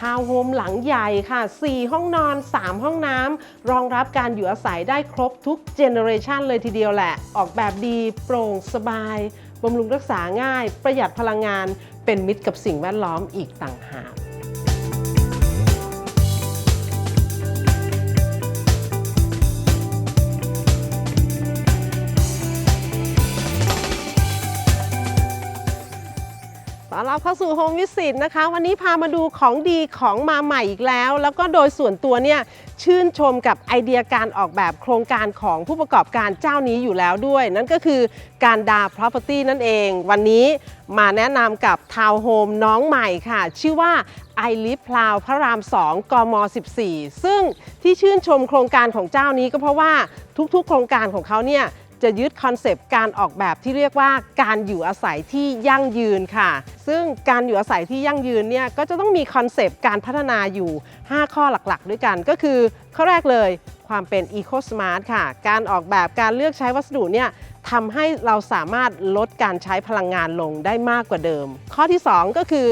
ทาวน์โฮมหลังใหญ่ค่ะ 4 ห้องนอน 3 ห้องน้ำรองรับการอยู่อาศัยได้ครบทุกเจเนอเรชันเลยทีเดียวแหละ ออกแบบดีโปร่งสบายบำรุงรักษาง่าย ประหยัดพลังงาน เป็นมิตรกับสิ่งแวดล้อมอีกต่างหาก ตอนรับเข้าสู่โฮมวิสิตนะคะ วันนี้พามาดูของดีของมาใหม่อีกแล้ว แล้วก็โดยส่วนตัวเนี่ยชื่นชมกับไอเดียการออกแบบโครงการของผู้ประกอบการเจ้านี้อยู่แล้วด้วย นั่นก็คือการดา Property นั่นเอง วันนี้มาแนะนำกับทาวน์โฮมน้องใหม่ค่ะ ชื่อว่า i l i v e พลาวพระราม 2 กม 14 ซึ่งที่ชื่นชมโครงการของเจ้านี้ก็เพราะว่าทุกๆ โครงการของเขาเนี่ย จะยึดคอนเซปต์การออกแบบที่เรียกว่าการอยู่อาศัยที่ยั่งยืนค่ะ ซึ่งการอยู่อาศัยที่ยั่งยืนเนี่ยก็จะต้องมีคอนเซปต์การพัฒนาอยู่ 5 ข้อหลักๆ ด้วยกันก็คือ ข้อแรกเลยความเป็น Eco Smart ค่ะ การออกแบบการเลือกใช้วัสดุเนี่ยทำให้เราสามารถลดการใช้พลังงานลงได้มากกว่าเดิม ข้อที่ 2 ก็คือ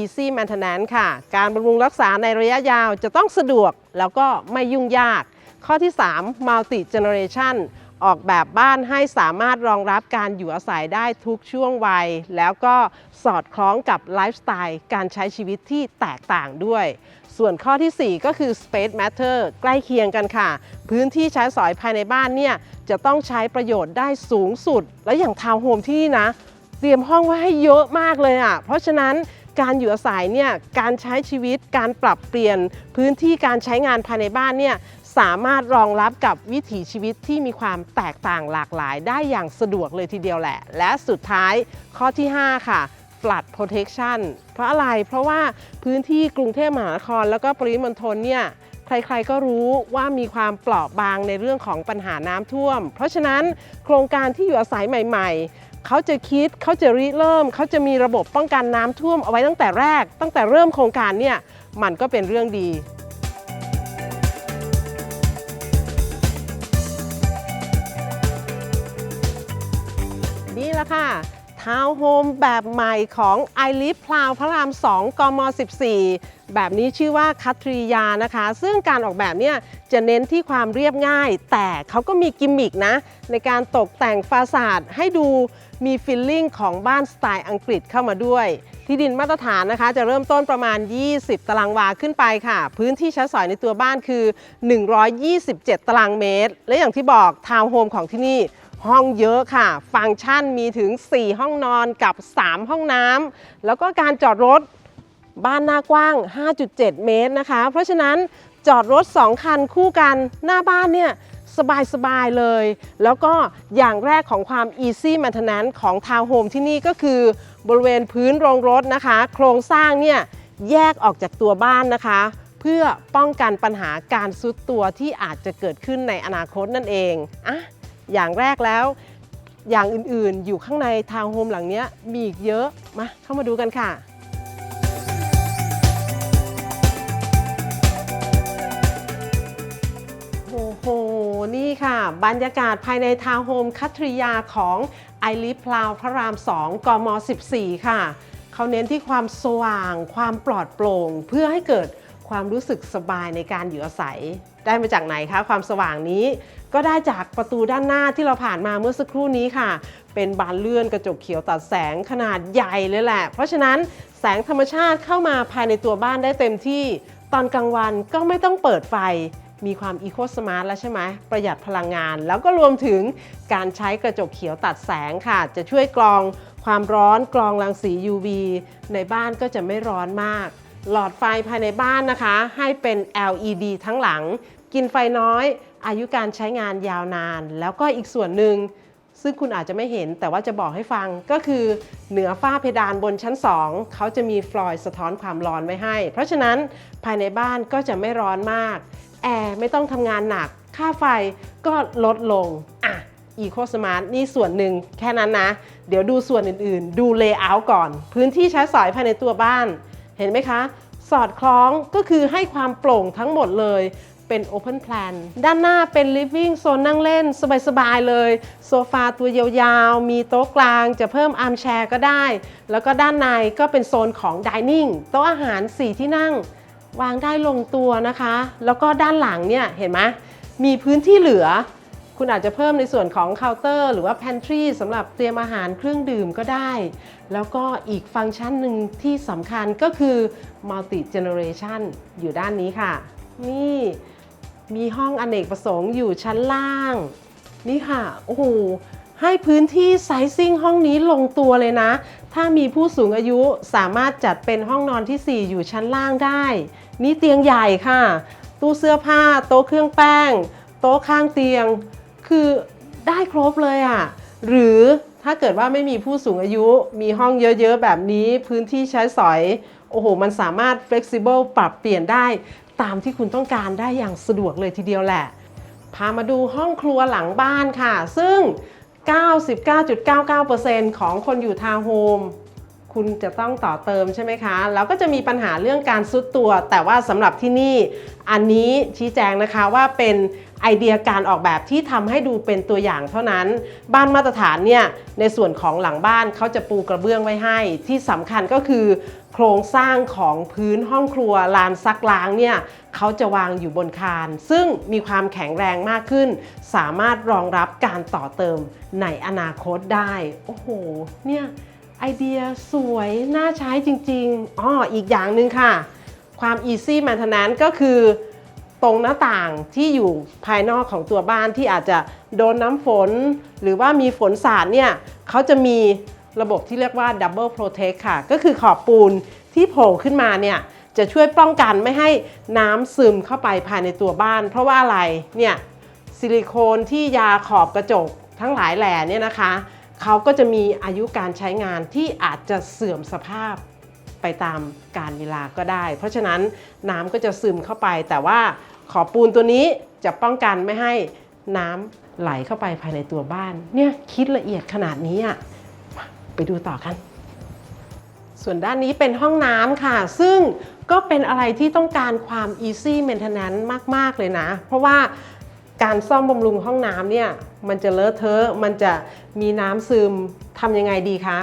Easy Maintenance ค่ะ การบำรุงรักษาในระยะยาวจะต้องสะดวกแล้วก็ไม่ยุ่งยาก ข้อที่ 3 Multi Generation ออกแบบบ้านให้สามารถรองรับการอยู่อาศัยได้ทุกช่วงวัย แล้วก็สอดคล้องกับไลฟ์สไตล์การใช้ชีวิตที่แตกต่างด้วย ส่วนข้อทีสี่ 4 ก็คือ Space Matter ใกล้เคียงกันค่ะ พื้นที่ใช้สอยภายในบ้านเนี่ยจะต้องใช้ประโยชน์ได้สูงสุด และอย่างทาวน์โฮมที่นี่นะ เตรียมห้องไว้ให้เยอะมากเลยอะ เพราะฉะนั้นการอยู่อาศัยเนี่ย การใช้ชีวิต การปรับเปลี่ยนพื้นที่การใช้งานภายในบ้านเนี่ย สามารถรองรับกับวิถีชีวิตที่มีความแตกต่างหลากหลายได้อย่างสะดวกเลยทีเดียวแหละ และสุดท้ายข้อที่ 5 ค่ะ flood protection เพราะอะไร เพราะว่าพื้นที่กรุงเทพมหานคร แล้วก็ปริมณฑลเนี่ยใครๆก็รู้ว่ามีความเปราะบางในเรื่องของปัญหาน้ำท่วม เพราะฉะนั้นโครงการที่อยู่อาศัยใหม่ ๆ เขาจะคิดเขาจะริเริ่ม เขาจะมีระบบป้องกันน้ำท่วมเอาไว้ตั้งแต่แรก ตั้งแต่เริ่มโครงการเนี่ยมันก็เป็นเรื่องดี นี่แหละค่ะทาวน์โฮมแบบใหม่ของ i l i v e พลาวพระราม 2 กม 14 แบบนี้ชื่อว่าคัตรียานะคะ ซึ่งการออกแบบเนี่ยจะเน้นที่ความเรียบง่าย แต่เขาก็มีกิมมิกนะ ในการตกแต่งฟาสาดให้ดูมีฟิลลิ่งของบ้านสไตล์อังกฤษเข้ามาด้วย ที่ดินมาตรฐานนะคะ จะเริ่มต้นประมาณ 20 ตารางวาขึ้นไปค่ะ พื้นที่ใช้สอยในตัวบ้านคือ 127 ตารางเมตร และอย่างที่บอกทาวน์โฮมของที่นี่ ห้องเยอะค่ะ ฟังก์ชันมีถึง 4 ห้องนอนกับ 3 ห้องน้ำแล้วก็การจอดรถบ้านหน้ากว้าง 5.7 เมตรนะคะ เพราะฉะนั้นจอดรถ 2 คันคู่กันหน้าบ้านเนี่ยสบายๆเลย แล้วก็อย่างแรกของความ easy maintenance ของทาวน์โฮมที่นี่ก็คือบริเวณพื้นโรงรถนะคะ โครงสร้างเนี่ยแยกออกจากตัวบ้านนะคะ เพื่อป้องกันปัญหาการซุดตัวที่อาจจะเกิดขึ้นในอนาคตนั่นเองอะ อย่างแรกแล้ว อย่างอื่นๆ อยู่ข้างในทาวน์โฮมหลังนี้มีอีกเยอะ มาเข้ามาดูกันค่ะโอ้โห นี่ค่ะ บรรยากาศภายในทาวน์โฮมคัตริยาของไอริพลาวพระราม 2 กม 14 ค่ะ เขาเน้นที่ความสว่าง ความปลอดโปร่ง เพื่อให้เกิดความรู้สึกสบายในการอยู่อาศัย ได้มาจากไหนคะ ความสว่างนี้ ก็ได้จากประตูด้านหน้าที่เราผ่านมาเมื่อสักครู่นี้ค่ะ เป็นบานเลื่อนกระจกเขียวตัดแสงขนาดใหญ่เลยแหละ เพราะฉะนั้นแสงธรรมชาติเข้ามาภายในตัวบ้านได้เต็มที่ ตอนกลางวันก็ไม่ต้องเปิดไฟมีความอีโคสมาร์ทแล้วใช่ไหม ประหยัดพลังงาน แล้วก็รวมถึงการใช้กระจกเขียวตัดแสงค่ะ จะช่วยกรองความร้อนกรองรังสี UV ในบ้านก็จะไม่ร้อนมาก หลอดไฟภายในบ้านนะคะ ให้เป็น LED ทั้งหลัง กินไฟน้อย อายุการใช้งานยาวนาน แล้วก็อีกส่วนหนึ่งซึ่งคุณอาจจะไม่เห็นแต่ว่าจะบอกให้ฟังก็คือเหนือฝ้าเพดานบนชั้น 2 เขาจะมีฟลอย์สะท้อนความร้อนไว้ให้ เพราะฉะนั้นภายในบ้านก็จะไม่ร้อนมาก แอร์ไม่ต้องทำงานหนัก ค่าไฟก็ลดลง อะ Eco Smart นี่ส่วนหนึ่งแค่นั้นนะ เดี๋ยวดูส่วนอื่นๆ ดูเลเยอร์ก่อน พื้นที่ใช้สอยภายในตัวบ้าน เห็นไหมคะ สอดคล้องก็คือให้ความโปร่งทั้งหมดเลย เป็น Open Plan ด้านหน้าเป็น Living โซนนั่งเล่น สบาย ๆ เลย โซฟาตัวยาวๆ มีโต๊ะกลาง จะเพิ่มอาร์มแชร์ก็ได้ แล้วก็ด้านในก็เป็นโซนของ Dining โต๊ะอาหาร 4 ที่นั่ง วางได้ลงตัวนะคะ แล้วก็ด้านหลังเนี่ยเห็นไหมมีพื้นที่เหลือ คุณอาจจะเพิ่มในส่วนของเคาน์เตอร์ หรือว่า pantry สำหรับเตรียมอาหารเครื่องดื่มก็ได้ แล้วก็อีกฟังก์ชันหนึ่งที่สำคัญก็คือ multi generation อยู่ด้านนี้ค่ะ นี่ มีห้องอเนกประสงค์อยู่ชั้นล่าง นี่ค่ะ โอ้โห ให้พื้นที่ไซซิ่งห้องนี้ลงตัวเลยนะ ถ้ามีผู้สูงอายุสามารถจัดเป็นห้องนอนที่ 4 อยู่ชั้นล่างได้ นี่เตียงใหญ่ค่ะ ตู้เสื้อผ้า โต๊ะเครื่องแป้ง โต๊ะข้างเตียง คือได้ครบเลยอะ่ะ หรือถ้าเกิดว่าไม่มีผู้สูงอายุ มีห้องเยอะๆ แบบนี้ พื้นที่ใช้สอย โอ้โห มันสามารถ flexible ปรับเปลี่ยนได้ ตามที่คุณต้องการได้อย่างสะดวกเลยทีเดียวแหละ พามาดูห้องครัวหลังบ้านค่ะ ซึ่ง 99.99%ของคนอยู่ทาวน์โฮมคุณจะต้องต่อเติมใช่ไหมคะ แล้วก็จะมีปัญหาเรื่องการซุดตัว แต่ว่าสำหรับที่นี่ อันนี้ชี้แจงนะคะว่าเป็น ไอเดียการออกแบบที่ทำให้ดูเป็นตัวอย่างเท่านั้น บ้านมาตรฐานเนี่ยในส่วนของหลังบ้านเขาจะปูกระเบื้องไว้ให้ ที่สำคัญก็คือโครงสร้างของพื้นห้องครัวลานซักล้างเนี่ยเขาจะวางอยู่บนคาน ซึ่งมีความแข็งแรงมากขึ้น สามารถรองรับการต่อเติมในอนาคตได้ โอ้โห เนี่ยไอเดียสวยน่าใช้จริงๆอ๋ออีกอย่างหนึ่งค่ะ ความ easy maintenance ก็คือ ตรงหน้าต่างที่อยู่ภายนอกของตัวบ้านที่อาจจะโดนน้ำฝน หรือว่ามีฝนสาดเนี่ยเขาจะมีระบบที่เรียกว่า double protect ค่ะ ก็คือขอบปูนที่โผล่ขึ้นมาเนี่ยจะช่วยป้องกันไม่ให้น้ำซึมเข้าไปภายในตัวบ้าน เพราะว่าอะไรเนี่ยซิลิโคนที่ยาขอบกระจกทั้งหลายแหล่เนี่ยนะคะเขาก็จะมีอายุการใช้งานที่อาจจะเสื่อมสภาพไปตามการเวลาก็ได้ เพราะฉะนั้นน้ำก็จะซึมเข้าไปแต่ว่า ขอบปูนตัวนี้จะป้องกันไม่ให้น้ำไหลเข้าไปภายในตัวบ้าน เนี่ยคิดละเอียดขนาดนี้อะไปดูต่อกัน ส่วนด้านนี้เป็นห้องน้ำค่ะ ซึ่งก็เป็นอะไรที่ต้องการความ easy maintenance มาก ๆ เลยนะ เพราะว่าการซ่อมบำรุงห้องน้ำเนี่ย มันจะเลอะเทอะ มันจะมีน้ำซึมทำยังไงดีคะ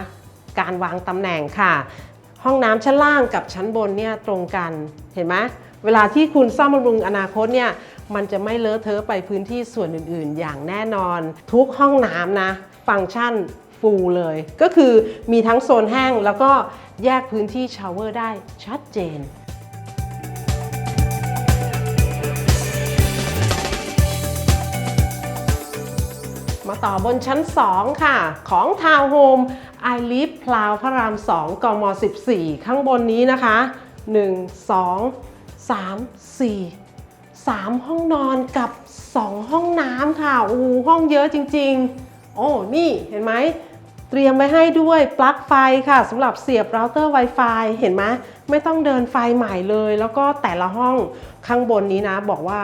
การวางตำแหน่งค่ะ ห้องน้ำชั้นล่างกับชั้นบนเนี่ยตรงกันเห็นไหม เวลาที่คุณซ่อมบำรุงอนาคตเนี่ยมันจะไม่เลอะเทอะไปพื้นที่ส่วนอื่น ๆ อย่างแน่นอน ทุกห้องน้ำนะ ฟังก์ชันฟูลเลย ก็คือมีทั้งโซนแห้งแล้วก็แยกพื้นที่ชาวเวอร์ได้ชัดเจนมาต่อบนชั้น 2 ค่ะ ของทาวน์โฮม I Live พลาวพระราม 2กม 14 ข้างบนนี้นะคะ 1 2 3 4 3 ห้องนอนกับ 2 ห้องน้ำค่ะโอ้หห้องเยอะจริง ๆ โอ้ นี่เห็นไหม เตรียมไว้ให้ด้วยปลั๊กไฟค่ะสำหรับเสียบเราเตอร์ Wi-Fi เห็นไหมไม่ต้องเดินไฟใหม่เลย แล้วก็แต่ละห้องข้างบนนี้นะ บอกว่า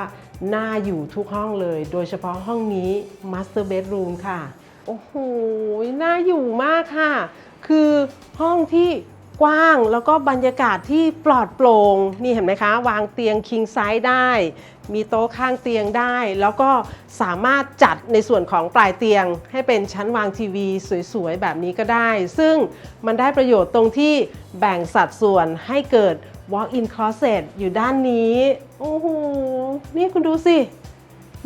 น่าอยู่ทุกห้องเลย โดยเฉพาะห้องนี้ Master Bedroom ค่ะ โอ้โห น่าอยู่มากค่ะ คือห้องที่ กว้างแล้วก็บรรยากาศที่ปลอดโปร่งนี่เห็นไหมคะ วางเตียง king size ได้ มีโต๊ะข้างเตียงได้ แล้วก็สามารถจัดในส่วนของปลายเตียง ให้เป็นชั้นวางทีวีสวยๆ แบบนี้ก็ได้ ซึ่งมันได้ประโยชน์ตรงที่แบ่งสัดส่วนให้เกิด walk-in closet อยู่ด้านนี้ โอ้โห นี่คุณดูสิ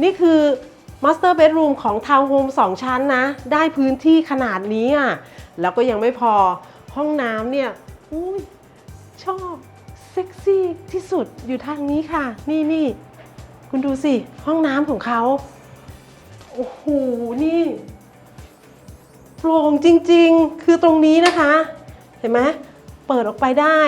นี่คือ Master Bedroom ของทาวน์โฮม2ชั้นนะ ได้พื้นที่ขนาดนี้อะ แล้วก็ยังไม่พอ ห้องน้ำเนี่ยอุ้ยชอบเซ็กซี่ที่สุดอยู่ทางนี้ค่ะ นี่นี่คุณดูสิ ห้องน้ำของเขา โอ้โห นี่โปร่งจริงๆ คือตรงนี้นะคะ เห็นไหมเปิดออกไปได้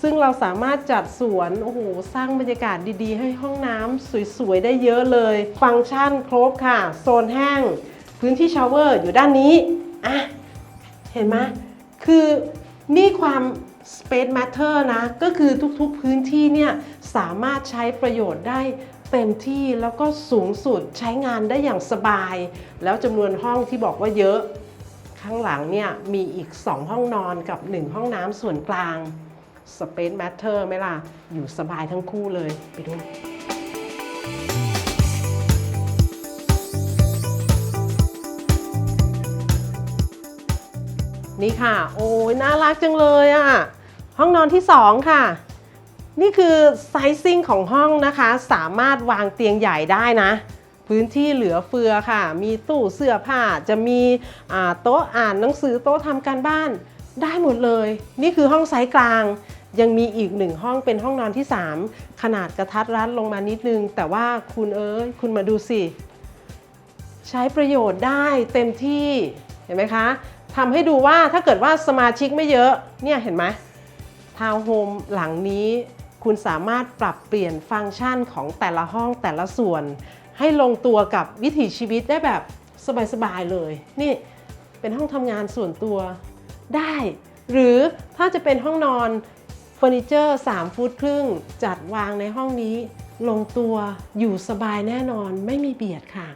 ซึ่งเราสามารถจัดสวน โอ้โห สร้างบรรยากาศดีๆ ให้ห้องน้ำสวยๆ ได้เยอะเลย ฟังก์ชันครบค่ะ โซนแห้ง พื้นที่ชาวเวอร์อยู่ด้านนี้ อะ เห็นไหม คือนี่ความ Space Matter นะ ก็คือทุกๆพื้นที่เนี่ยสามารถใช้ประโยชน์ได้เต็มที่แล้วก็สูงสุดใช้งานได้อย่างสบาย แล้วจำนวนห้องที่บอกว่าเยอะ ข้างหลังเนี่ยมีอีก 2 ห้องนอนกับ 1 ห้องน้ำส่วนกลาง Space Matter ไหมล่ะ อยู่สบายทั้งคู่เลยไปดู นี่ค่ะ โอ้ยน่ารักจังเลยอะ่ะ ห้องนอนที่ 2 ค่ะ นี่คือไซซิ่งของห้องนะคะ สามารถวางเตียงใหญ่ได้นะ พื้นที่เหลือเฟือค่ะ มีตู้เสื้อผ้า จะมีโต๊ะอ่านหนังสือโต๊ะทำการบ้านได้หมดเลย นี่คือห้องไซส์กลาง ยังมีอีกหนึ่งห้องเป็นห้องนอนที่ 3 ขนาดกระทัดรัดลงมานิดนึง แต่ว่าคุณเอ้ยคุณมาดูสิ ใช้ประโยชน์ได้เต็มที่เห็นไหมคะ ทำให้ดูว่าถ้าเกิดว่าสมาชิกไม่เยอะเนี่ยเห็นไหมทาวน์โฮมหลังนี้คุณสามารถปรับเปลี่ยนฟังก์ชันของแต่ละห้องแต่ละส่วน ให้ลงตัวกับวิถีชีวิตได้แบบสบายๆเลย นี่เป็นห้องทำงานส่วนตัวได้ หรือถ้าจะเป็นห้องนอนเฟอร์นิเจอร์ 3 ฟุตครึ่ง จัดวางในห้องนี้ ลงตัวอยู่สบายแน่นอนไม่มีเบียดค่ะ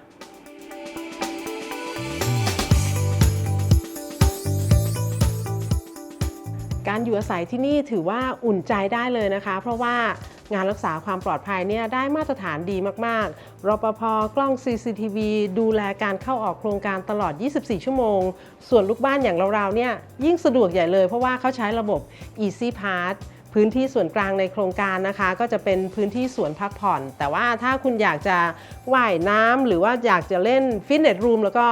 อยู่อาศัยที่นี่ถือว่าอุ่นใจได้เลยนะคะ เพราะว่างานรักษาความปลอดภัยเนี่ยได้มาตรฐานดีมากๆ รปภ กล้อง CCTV ดูแลการเข้าออกโครงการตลอด 24 ชั่วโมง ส่วนลูกบ้านอย่างเราๆ เนี่ยยิ่งสะดวกใหญ่เลยเพราะว่าเขาใช้ระบบ Easy Pass พื้นที่ส่วนกลางในโครงการนะคะ ก็จะเป็นพื้นที่สวนพักผ่อน แต่ว่าถ้าคุณอยากจะว่ายน้ำหรือว่าอยากจะเล่นฟิตเนสรูมแล้วก็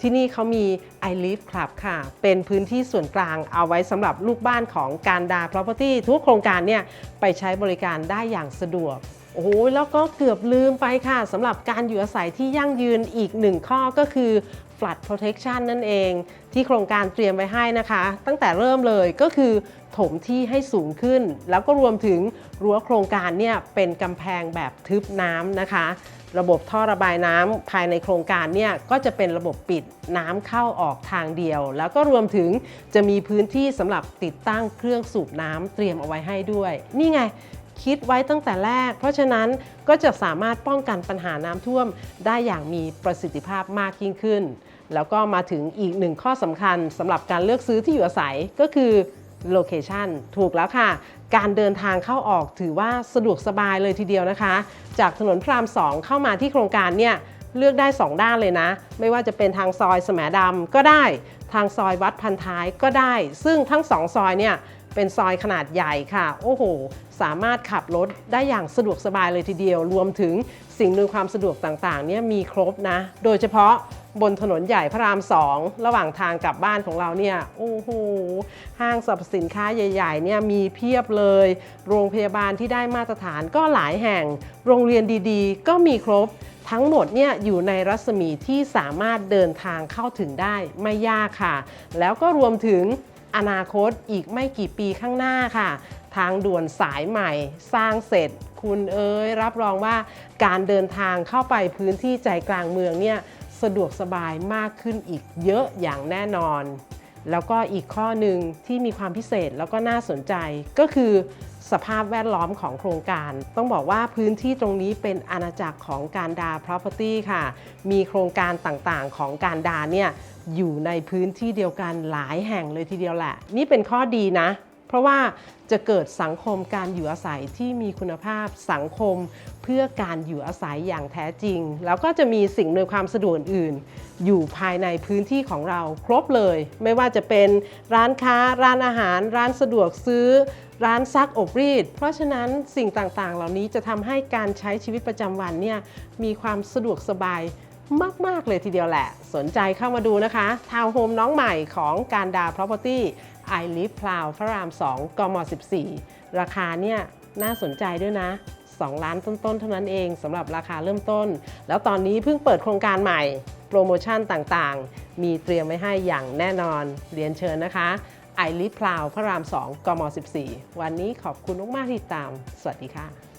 ที่นี่เขามี I Live Club ค่ะ เป็นพื้นที่ส่วนกลางเอาไว้สำหรับลูกบ้านของการดา Property ทุกโครงการเนี่ยไปใช้บริการได้อย่างสะดวกโอ้โหแล้วก็เกือบลืมไปค่ะสำหรับการอยู่อาศัยที่ยั่งยืนอีกหนึ่งข้อก็คือ Flood Protection นั่นเอง ที่โครงการเตรียมไว้ให้นะคะ ตั้งแต่เริ่มเลยก็คือถมที่ให้สูงขึ้น แล้วก็รวมถึงรั้วโครงการเนี่ยเป็นกำแพงแบบทึบน้ำนะคะ ระบบท่อระบายน้ำภายในโครงการเนี่ยก็จะเป็นระบบปิดน้ำเข้าออกทางเดียว แล้วก็รวมถึงจะมีพื้นที่สำหรับติดตั้งเครื่องสูบน้ำเตรียมเอาไว้ให้ด้วย นี่ไงคิดไว้ตั้งแต่แรก เพราะฉะนั้นก็จะสามารถป้องกันปัญหาน้ำท่วมได้อย่างมีประสิทธิภาพมากยิ่งขึ้น แล้วก็มาถึงอีกหนึ่งข้อสำคัญสำหรับการเลือกซื้อที่อยู่อาศัยก็คือโลเคชันถูกแล้วค่ะ การเดินทางเข้าออกถือว่าสะดวกสบายเลยทีเดียวนะคะ จากถนนพราม2เข้ามาที่โครงการเนี่ยเลือกได้ 2 ด้านเลยนะ ไม่ว่าจะเป็นทางซอยสมดำก็ได้ ทางซอยวัดพันท้ายก็ได้ ซึ่งทั้งสองซอยเนี่ยเป็นซอยขนาดใหญ่ค่ะ โอ้โห สามารถขับรถได้อย่างสะดวกสบายเลยทีเดียว รวมถึงสิ่งอำนวยความสะดวกต่างๆเนี่ยมีครบนะ โดยเฉพาะ บนถนนใหญ่พระรามสองระหว่างทางกลับบ้านของเราเนี่ยโอ้โหห้างสรรพสินค้าใหญ่ๆเนี่ยมีเพียบเลย โรงพยาบาลที่ได้มาตรฐานก็หลายแห่ง โรงเรียนดีๆ ก็มีครบทั้งหมดเนี่ยอยู่ในรัศมีที่สามารถเดินทางเข้าถึงได้ไม่ยากค่ะ แล้วก็รวมถึงอนาคตอีกไม่กี่ปีข้างหน้าค่ะ ทางด่วนสายใหม่สร้างเสร็จ คุณเอ๋ยรับรองว่าการเดินทางเข้าไปพื้นที่ใจกลางเมืองเนี่ย สะดวกสบายมากขึ้นอีกเยอะอย่างแน่นอน แล้วก็อีกข้อหนึ่งที่มีความพิเศษแล้วก็น่าสนใจก็คือสภาพแวดล้อมของโครงการ ต้องบอกว่าพื้นที่ตรงนี้เป็นอาณาจักรของการดา Property ค่ะ มีโครงการต่างๆของการดาเนี่ยอยู่ในพื้นที่เดียวกันหลายแห่งเลยทีเดียวแหละ นี่เป็นข้อดีนะ เพราะว่าจะเกิดสังคมการอยู่อาศัยที่มีคุณภาพสังคม พื่อการอยู่อาศัยอย่างแท้จริง แล้วก็จะมีสิ่งในวยความสะดวกอื่น อยู่ภายในพื้นที่ของเราครบเลย ไม่ว่าจะเป็นร้านค้า ร้านอาหาร ร้านสะดวกซื้อ ร้านซักอบรีด เพราะฉะนั้นสิ่งต่างๆ เหล่านี้จะทำให้การใช้ชีวิตประจำวันเนี่ยมีความสะดวกสบายมาก ๆ เลยทีเดียวแหละ สนใจเข้ามาดูนะคะ ทาวน์โฮมน้องใหม่ของการดา Property I Live Proud พระราม 2กม 14 ราคาเนี่ยน่าสนใจด้วยนะ 2 ล้านต้นๆ เท่านั้นเองสำหรับราคาเริ่มต้น แล้วตอนนี้เพิ่งเปิดโครงการใหม่ โปรโมชั่นต่างๆ มีเตรียมไว้ให้อย่างแน่นอนเรียนเชิญนะคะไอริพลาวพระราม 2กม 14 วันนี้ขอบคุณมากๆที่ติดตาม สวัสดีค่ะ